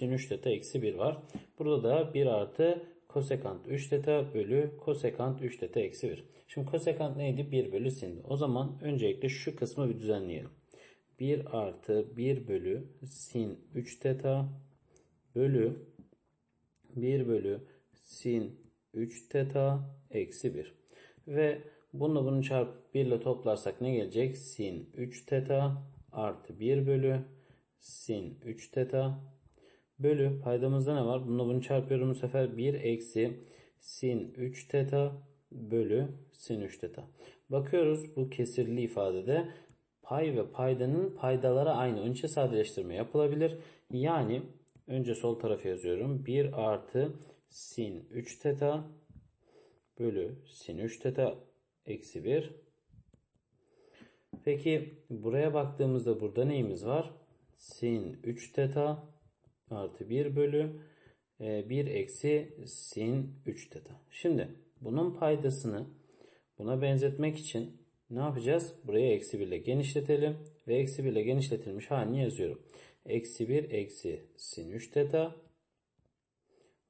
sin 3 teta eksi 1 var. Burada da 1 artı kosekant 3 teta bölü kosekant 3 teta eksi 1. Şimdi kosekant neydi? 1 bölü sindi. O zaman öncelikle şu kısmı bir düzenleyelim. 1 artı 1 bölü sin 3 teta bölü 1 bölü sin 3 teta eksi 1. Ve bununla bunu çarpıp 1 ile toplarsak ne gelecek? Sin 3 teta artı 1 bölü sin 3 teta bölü paydamızda ne var? Bununla bunu çarpıyorum bu sefer 1 eksi sin 3 teta bölü sin 3 teta. Bakıyoruz bu kesirli ifadede pay ve paydanın paydaları aynı. İçin sadeleştirme yapılabilir. Yani önce sol tarafa yazıyorum. 1 artı sin 3 teta bölü sin 3 teta eksi 1. Peki buraya baktığımızda burada neyimiz var? Sin 3 teta artı 1 bölü 1 e, eksi sin 3 teta. Şimdi bunun paydasını buna benzetmek için ne yapacağız? Buraya eksi 1 ile genişletelim ve eksi 1 ile genişletilmiş halini yazıyorum. Eksi 1 eksi sin 3 teta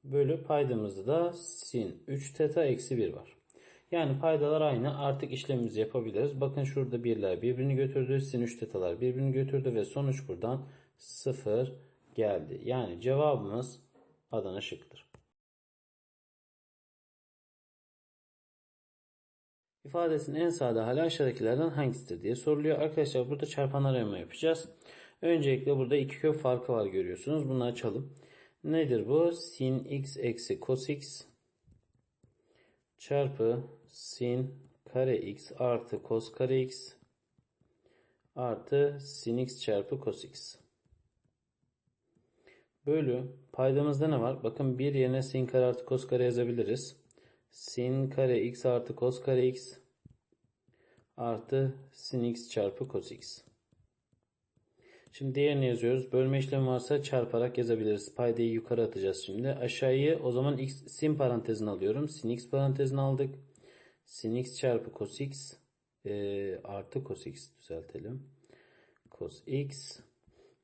bölü paydamızda da sin 3 teta eksi 1 var. Yani paydalar aynı. Artık işlemimizi yapabiliriz. Bakın şurada birler birbirini götürdü. Sin 3 tetalar birbirini götürdü ve sonuç buradan 0 geldi. Yani cevabımız Adana şıktır. İfadesinin en sade hali aşağıdakilerden hangisidir diye soruluyor. Arkadaşlar burada çarpan arama yapacağız. Öncelikle burada iki kök farkı var görüyorsunuz. Bunu açalım. Nedir bu? Sin x eksi cos x çarpı sin kare x artı cos kare x artı sin x çarpı cos x. Bölü paydamızda ne var? Bakın bir yerine sin kare artı cos kare yazabiliriz. Sin kare x artı cos kare x artı sin x çarpı cos x. Şimdi diğerini yazıyoruz. Bölme işlemi varsa çarparak yazabiliriz. Paydayı yukarı atacağız şimdi. Aşağıyı o zaman x, sin parantezini alıyorum. Sin x parantezini aldık. Sin x çarpı cos x e, artı cos x düzeltelim. Cos x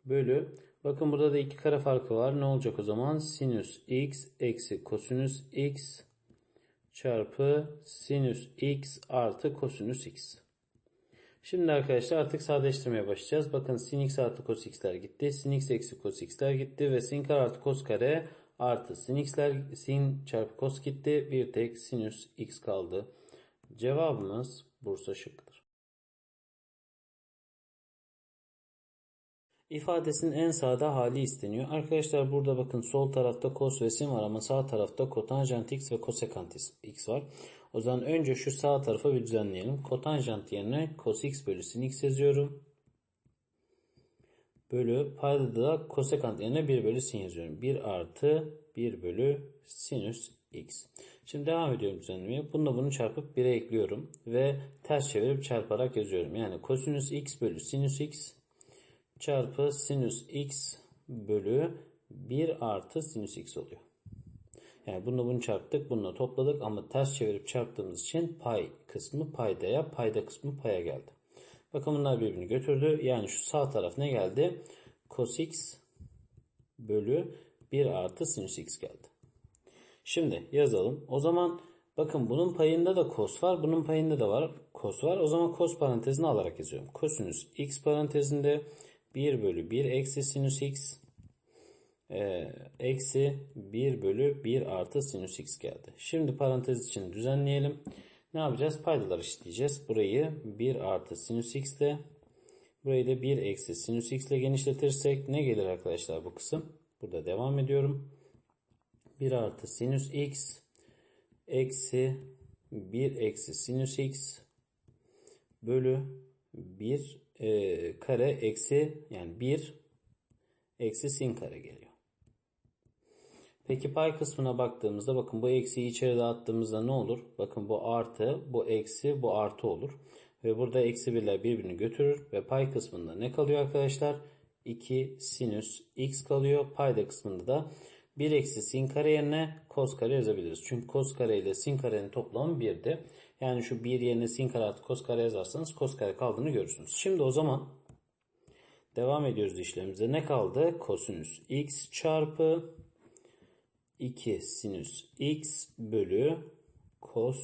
bölü. Bakın burada da iki kare farkı var. Ne olacak o zaman? Sinüs x eksi kosinüs x çarpı sinüs x artı kosinüs x. Şimdi arkadaşlar artık sadeleştirmeye başlayacağız. Bakın sin x artı cos x'ler gitti. Sin x eksi cos x'ler gitti. Ve sin kare artı cos kare artı sin x'ler sin çarpı cos gitti. Bir tek sinüs x kaldı. Cevabımız Bursa şıkkıdır. İfadesinin en sade hali isteniyor. Arkadaşlar burada bakın sol tarafta cos ve sin var ama sağ tarafta kotanjant x ve kosekant x var. O zaman önce şu sağ tarafa bir düzenleyelim. Kotanjant yerine cos x bölü sin x yazıyorum. Bölü payda da kosekant yerine 1 bölü sin yazıyorum. 1 artı 1 bölü sinüs x. Şimdi devam ediyorum düzenlemeye. Bununla bunu çarpıp 1'e ekliyorum. Ve ters çevirip çarparak yazıyorum. Yani kosinüs x bölü sinüs x çarpı sinüs x bölü 1 artı sinüs x oluyor. Yani bunu bunu çarptık, bununla topladık ama ters çevirip çarptığımız için pay kısmı paydaya, payda kısmı paya geldi. Bakın bunlar birbirini götürdü. Yani şu sağ taraf ne geldi? Cos x bölü 1 artı sinüs x geldi. Şimdi yazalım. O zaman bakın bunun payında da cos var. Bunun payında da var cos var. O zaman cos parantezini alarak yazıyorum. Kosinüs x parantezinde 1 bölü 1 eksi sinüs x e, eksi 1 bölü 1 artı sinüs x geldi. Şimdi parantez için düzenleyelim. Ne yapacağız? Paydalar işleyeceğiz. Burayı 1 artı sinüs x ile burayı da 1 eksi sinüs x ile genişletirsek ne gelir arkadaşlar bu kısım? Burada devam ediyorum. 1 artı sinüs x eksi 1 eksi sinüs x bölü 1 e, kare eksi yani 1 eksi sin kare geliyor. Peki pay kısmına baktığımızda bakın bu eksiyi içeri dağıttığımızda ne olur? Bakın bu artı, bu eksi, bu artı olur. Ve burada eksi birler birbirini götürür ve pay kısmında ne kalıyor arkadaşlar? 2 sinüs x kalıyor. Payda kısmında da 1 eksi sin kare yerine kos kare yazabiliriz. Çünkü kos kare ile sin karenin toplamı 1'di. Yani şu 1 yerine sin kare artı kos kare yazarsanız kos kare kaldığını görürsünüz. Şimdi o zaman Devam ediyoruz işlemimize. Ne kaldı? Kosinüs x çarpı 2 sinüs x bölü kos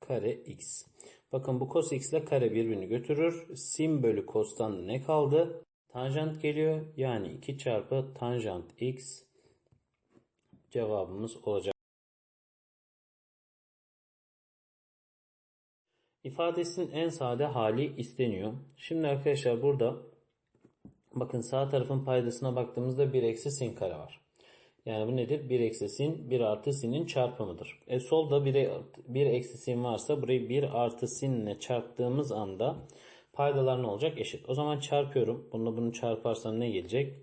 kare x. Bakın bu cos x ile kare birbirini götürür. Sin bölü cos'tan ne kaldı? Tanjant geliyor. Yani 2 çarpı tanjant x cevabımız olacak. İfadesinin en sade hali isteniyor. Şimdi arkadaşlar burada bakın sağ tarafın paydasına baktığımızda 1 eksi sin kare var. Yani bu nedir? 1 eksi sin 1 artı sinin çarpımıdır. E solda 1, 1 eksi sin varsa burayı 1 artı sinle çarptığımız anda paydalar ne olacak? Eşit. O zaman çarpıyorum. Bunu bunu çarparsam ne gelecek?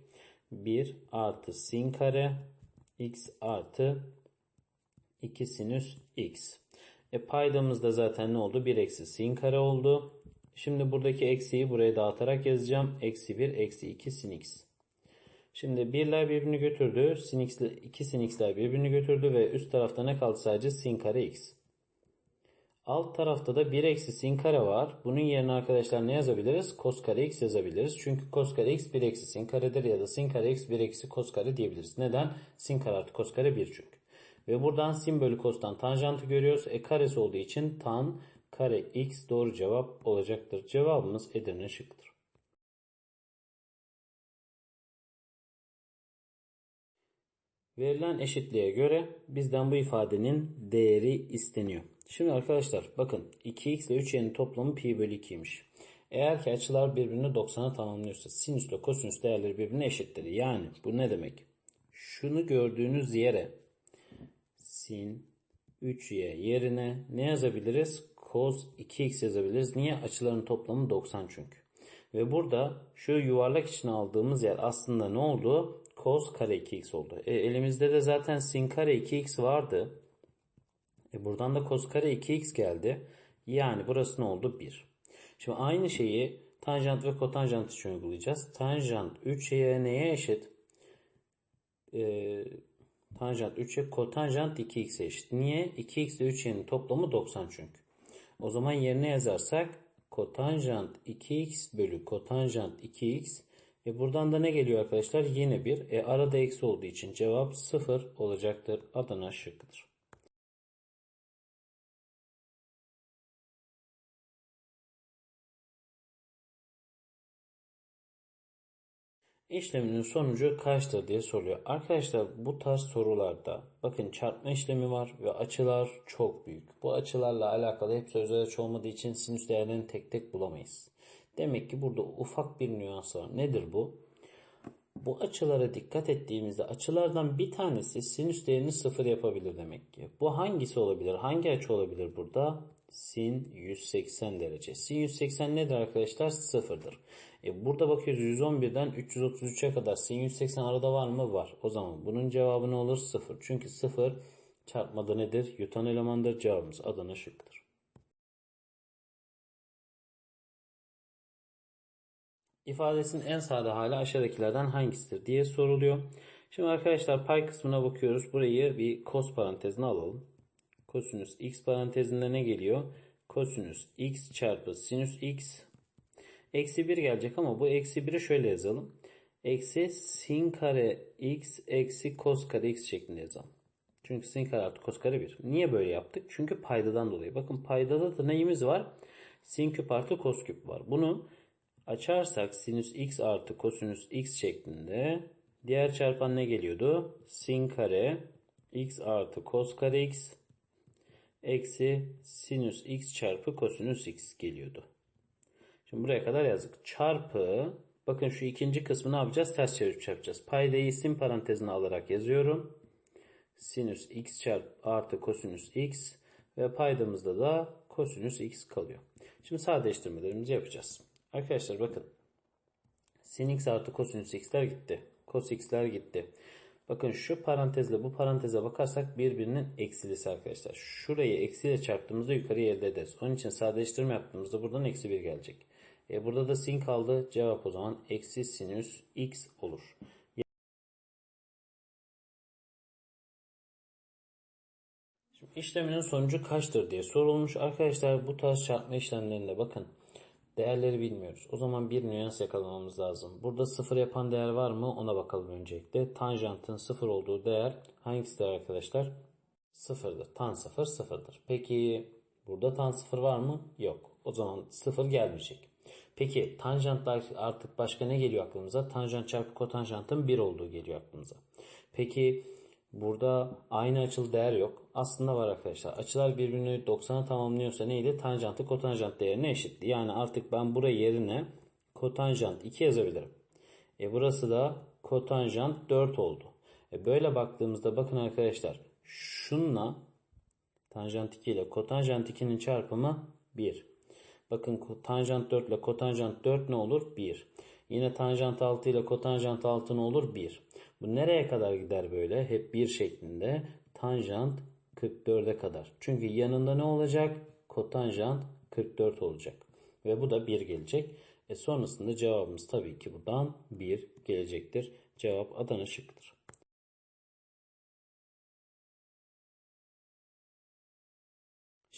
1 artı sin kare x artı 2 sinüs x. E paydamız da zaten ne oldu? 1 eksi sin kare oldu. Şimdi buradaki eksiyi buraya dağıtarak yazacağım. Eksi 1 eksi 2 sin x. Şimdi birler birbirini götürdü. Sin x, 2 sin x'ler birbirini götürdü ve üst tarafta ne kaldı sadece sin kare x. Alt tarafta da 1 eksi sin kare var. Bunun yerine arkadaşlar ne yazabiliriz? Kos kare x yazabiliriz. Çünkü kos kare x 1 eksi sin karedir ya da sin kare x 1 eksi kos kare diyebiliriz. Neden? Sin kare artı kos kare 1 çünkü. Ve buradan sin bölü kostan tanjantı görüyoruz. E karesi olduğu için tan kare x doğru cevap olacaktır. Cevabımız Edirne şıkkıdır. Verilen eşitliğe göre bizden bu ifadenin değeri isteniyor. Şimdi arkadaşlar bakın 2x ile 3y'nin toplamı pi bölü 2'ymiş. Eğer ki açılar birbirini 90'a tamamlıyorsa sinüs ile kosinüs değerleri birbirine eşittir. Yani bu ne demek? Şunu gördüğünüz yere sin 3y yerine ne yazabiliriz? Cos 2x yazabiliriz. Niye? Açıların toplamı 90 çünkü. Ve burada şu yuvarlak içine aldığımız yer aslında ne oldu? Cos kare 2x oldu. E, elimizde de zaten sin kare 2x vardı. E, buradan da cos kare 2x geldi. Yani burası ne oldu? 1. Şimdi aynı şeyi tanjant ve kotanjant için uygulayacağız. Tanjant 3'ye neye eşit? Ee, tanjant 3'e kotanjant 2x'e eşit. Niye? 2x ile 3y'nin toplamı 90 çünkü. O zaman yerine yazarsak kotanjant 2x bölü kotanjant 2x e buradan da ne geliyor arkadaşlar? Yine 1. E arada eksi olduğu için cevap 0 olacaktır. Adana şıkkıdır. İşleminin sonucu kaçtır diye soruyor. Arkadaşlar bu tarz sorularda bakın çarpma işlemi var ve açılar çok büyük. Bu açılarla alakalı hep sözler açı olmadığı için sinüs değerlerini tek tek bulamayız. Demek ki burada ufak bir nüans var. Nedir bu? Bu açılara dikkat ettiğimizde açılardan bir tanesi sinüs değerini sıfır yapabilir demek ki. Bu hangisi olabilir? Hangi açı olabilir burada? Sin 180 derece. Sin 180 nedir arkadaşlar? Sıfırdır. E burada bakıyoruz 111'den 333'e kadar sin 180 arada var mı? Var. O zaman bunun cevabı ne olur? Sıfır. Çünkü sıfır çarpmada nedir? Yutan elemandır. Cevabımız Adana şıkkıdır. İfadesinin en sade hali aşağıdakilerden hangisidir diye soruluyor. Şimdi arkadaşlar pay kısmına bakıyoruz. Burayı bir cos parantezine alalım. Kosinüs x parantezinde ne geliyor? Kosinüs x çarpı sinüs x. Eksi 1 gelecek ama bu eksi 1'i şöyle yazalım. Eksi sin kare x eksi cos kare x şeklinde yazalım. Çünkü sin kare artı cos kare 1. Niye böyle yaptık? Çünkü paydadan dolayı. Bakın paydada da neyimiz var? Sin küp artı cos küp var. Bunu açarsak sinüs x artı kosinüs x şeklinde diğer çarpan ne geliyordu? Sin kare x artı cos kare x eksi sinüs x çarpı kosinüs x geliyordu. Şimdi buraya kadar yazdık. Çarpı bakın şu ikinci kısmı ne yapacağız? Ters çevirip yapacağız. Paydayı sin parantezine alarak yazıyorum. Sinüs x çarpı artı kosinüs x ve paydamızda da kosinüs x kalıyor. Şimdi sadeleştirmelerimizi yapacağız. Arkadaşlar bakın. Sin x artı kosinüs x'ler gitti. Cos x'ler gitti. Bakın şu parantezle bu paranteze bakarsak birbirinin eksilisi arkadaşlar. Şurayı eksiyle çarptığımızda yukarıya elde ederiz. Onun için sadeleştirme yaptığımızda buradan eksi 1 gelecek. E burada da sin kaldı. Cevap o zaman eksi sinüs x olur. Şimdi işleminin sonucu kaçtır diye sorulmuş. Arkadaşlar bu tarz çarpma işlemlerinde bakın. Değerleri bilmiyoruz. O zaman bir nüans yakalamamız lazım. Burada sıfır yapan değer var mı? Ona bakalım öncelikle. Tanjantın sıfır olduğu değer hangisidir arkadaşlar? Sıfırdır. Tan sıfır sıfırdır. Peki burada tan sıfır var mı? Yok. O zaman sıfır gelmeyecek. Peki tanjantlar artık başka ne geliyor aklımıza? Tanjant çarpı kotanjantın 1 olduğu geliyor aklımıza. Peki burada aynı açılı değer yok. Aslında var arkadaşlar. Açılar birbirini 90'a tamamlıyorsa neydi? Tanjantı kotanjant değerine eşitti. Yani artık ben buraya yerine kotanjant 2 yazabilirim. E burası da kotanjant 4 oldu. E böyle baktığımızda bakın arkadaşlar şunla tanjant 2 ile kotanjant 2'nin çarpımı 1. Bakın tanjant 4 ile kotanjant 4 ne olur? 1. Yine tanjant 6 ile kotanjant 6 ne olur? 1. Bu nereye kadar gider böyle? Hep 1 şeklinde. Tanjant 44'e kadar. Çünkü yanında ne olacak? Kotanjant 44 olacak. Ve bu da 1 gelecek. E sonrasında cevabımız tabii ki buradan 1 gelecektir. Cevap Adana şıkkıdır.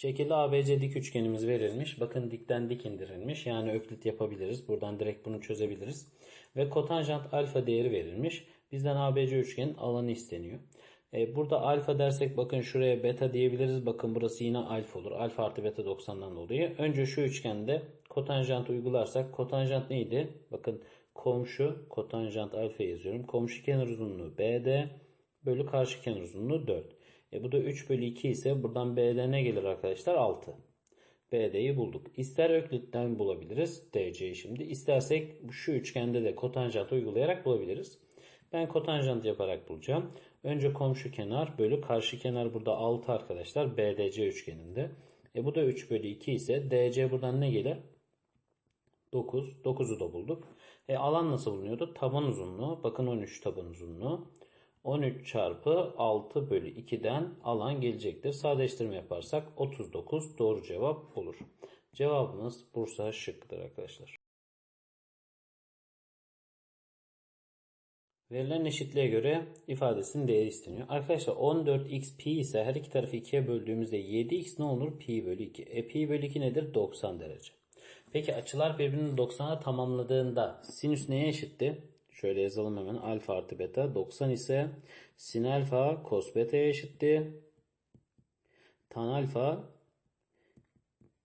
Şekilde ABC dik üçgenimiz verilmiş. Bakın dikten dik indirilmiş. Yani öklit yapabiliriz. Buradan direkt bunu çözebiliriz. Ve kotanjant alfa değeri verilmiş. Bizden ABC üçgenin alanı isteniyor. E, burada alfa dersek bakın şuraya beta diyebiliriz. Bakın burası yine alfa olur. Alfa artı beta 90'dan dolayı. Önce şu üçgende kotanjant uygularsak kotanjant neydi? Bakın komşu kotanjant alfa yazıyorum. Komşu kenar uzunluğu BD bölü karşı kenar uzunluğu 4. E bu da 3 bölü 2 ise buradan BD ne gelir arkadaşlar? 6. BD'yi bulduk. İster Öklit'ten bulabiliriz DC'yi şimdi. İstersek şu üçgende de kotanjant uygulayarak bulabiliriz. Ben kotanjant yaparak bulacağım. Önce komşu kenar bölü karşı kenar burada 6 arkadaşlar BDC üçgeninde. E bu da 3 bölü 2 ise DC buradan ne gelir? 9. 9'u da bulduk. E alan nasıl bulunuyordu? Taban uzunluğu. Bakın 13 taban uzunluğu. 13 çarpı 6 bölü 2'den alan gelecektir. Sadeleştirme yaparsak 39 doğru cevap olur. Cevabımız Bursa şıkkıdır arkadaşlar. Verilen eşitliğe göre ifadesinin değeri isteniyor. Arkadaşlar 14x pi ise her iki tarafı 2'ye böldüğümüzde 7x ne olur? Pi bölü 2. E pi bölü 2 nedir? 90 derece. Peki açılar birbirini 90'a tamamladığında sinüs neye eşitti? Şöyle yazalım hemen. Alfa artı beta 90 ise sin alfa cos beta'ya eşitti. Tan alfa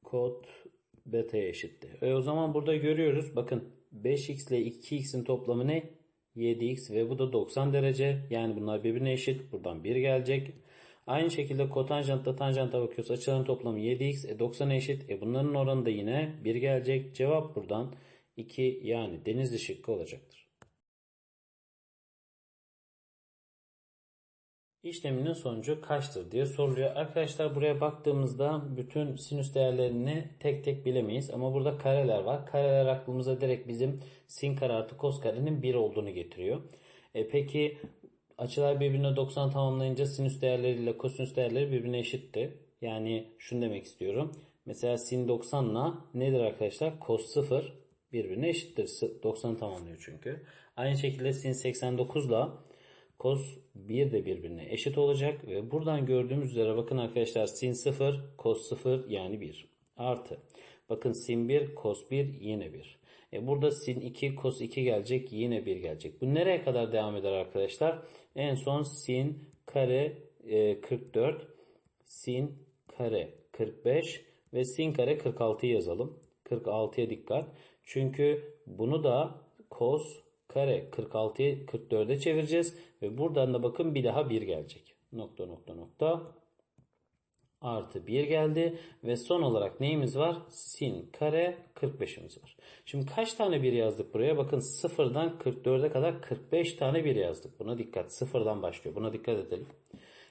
kot beta'ya eşitti. E o zaman burada görüyoruz. Bakın 5x ile 2x'in toplamı ne? 7x ve bu da 90 derece. Yani bunlar birbirine eşit. Buradan 1 gelecek. Aynı şekilde kotanjantta tanjanta bakıyoruz. Açıların toplamı 7x. E 90'a eşit. E bunların oranı da yine 1 gelecek. Cevap buradan 2 yani denizli şıkkı olacaktır. İşleminin sonucu kaçtır diye soruluyor. Arkadaşlar buraya baktığımızda bütün sinüs değerlerini tek tek bilemeyiz. Ama burada kareler var. Kareler aklımıza direkt bizim sin kare artı kos karenin 1 olduğunu getiriyor. E peki açılar birbirine 90 tamamlayınca sinüs değerleriyle kosinüs değerleri birbirine eşitti. Yani şunu demek istiyorum. Mesela sin 90 ile nedir arkadaşlar? Kos 0 birbirine eşittir. 90 tamamlıyor çünkü. Aynı şekilde sin 89 ile Cos 1 de birbirine eşit olacak ve buradan gördüğümüz üzere bakın arkadaşlar sin 0 cos 0 yani 1 artı. Bakın sin 1 cos 1 yine 1. E burada sin 2 cos 2 gelecek yine 1 gelecek. Bu nereye kadar devam eder arkadaşlar? En son sin kare e, 44 sin kare 45 ve sin kare 46'yı yazalım. 46'ya dikkat. Çünkü bunu da cos kare 46'yı 44'e çevireceğiz. Ve buradan da bakın bir daha 1 gelecek. Nokta nokta nokta. Artı 1 geldi. Ve son olarak neyimiz var? Sin kare 45'imiz var. Şimdi kaç tane 1 yazdık buraya? Bakın 0'dan 44'e kadar 45 tane 1 yazdık. Buna dikkat. 0'dan başlıyor. Buna dikkat edelim.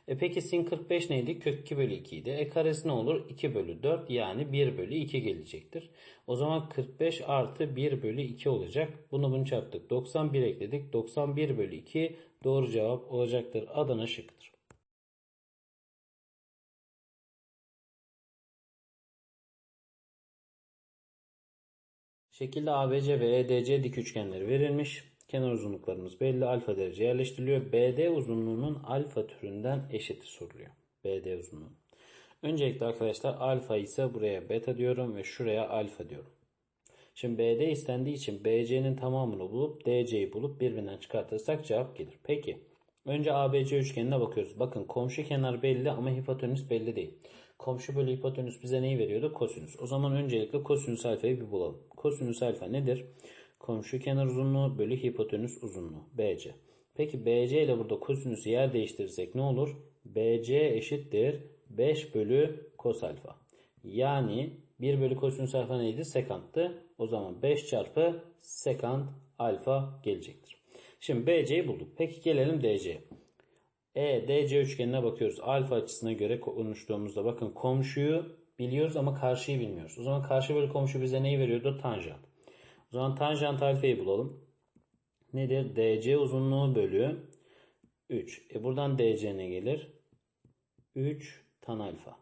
E peki sin 45 neydi? Kök 2 bölü 2 idi. E karesi ne olur? 2 bölü 4 yani 1 bölü 2 gelecektir. O zaman 45 artı 1 bölü 2 olacak. Bunu bunu çarptık. 91 ekledik. 91 bölü 2 doğru cevap olacaktır. Adana şıkkıdır. Şekilde ABC ve EDC dik üçgenleri verilmiş. Kenar uzunluklarımız belli. Alfa derece yerleştiriliyor. BD uzunluğunun alfa türünden eşiti soruluyor. BD uzunluğu. Öncelikle arkadaşlar alfa ise buraya beta diyorum ve şuraya alfa diyorum. Şimdi BD istendiği için BC'nin tamamını bulup DC'yi bulup birbirinden çıkartırsak cevap gelir. Peki. Önce ABC üçgenine bakıyoruz. Bakın komşu kenar belli ama hipotenüs belli değil. Komşu bölü hipotenüs bize neyi veriyordu? Kosinüs. O zaman öncelikle kosinüs alfayı bir bulalım. Kosinüs alfa nedir? Komşu kenar uzunluğu bölü hipotenüs uzunluğu. BC. Peki BC ile burada kosinüsü yer değiştirirsek ne olur? BC eşittir 5 bölü kos alfa. Yani 1 bölü kosinüs alfa neydi? Sekanttı. O zaman 5 çarpı sekant alfa gelecektir. Şimdi BC'yi bulduk. Peki gelelim DC'ye. E, DC üçgenine bakıyoruz. Alfa açısına göre konuştuğumuzda bakın komşuyu biliyoruz ama karşıyı bilmiyoruz. O zaman karşı bölü komşu bize neyi veriyordu? Tanjant. Zaman tanjant alfayı bulalım. Nedir? DC uzunluğu bölü 3. E buradan DC ne gelir? 3 tan alfa.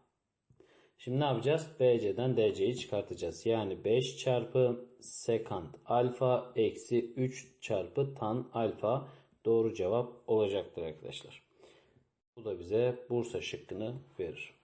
Şimdi ne yapacağız? BC'den DC'yi çıkartacağız. Yani 5 çarpı sekant alfa eksi 3 çarpı tan alfa doğru cevap olacaktır arkadaşlar. Bu da bize Bursa şıkkını verir.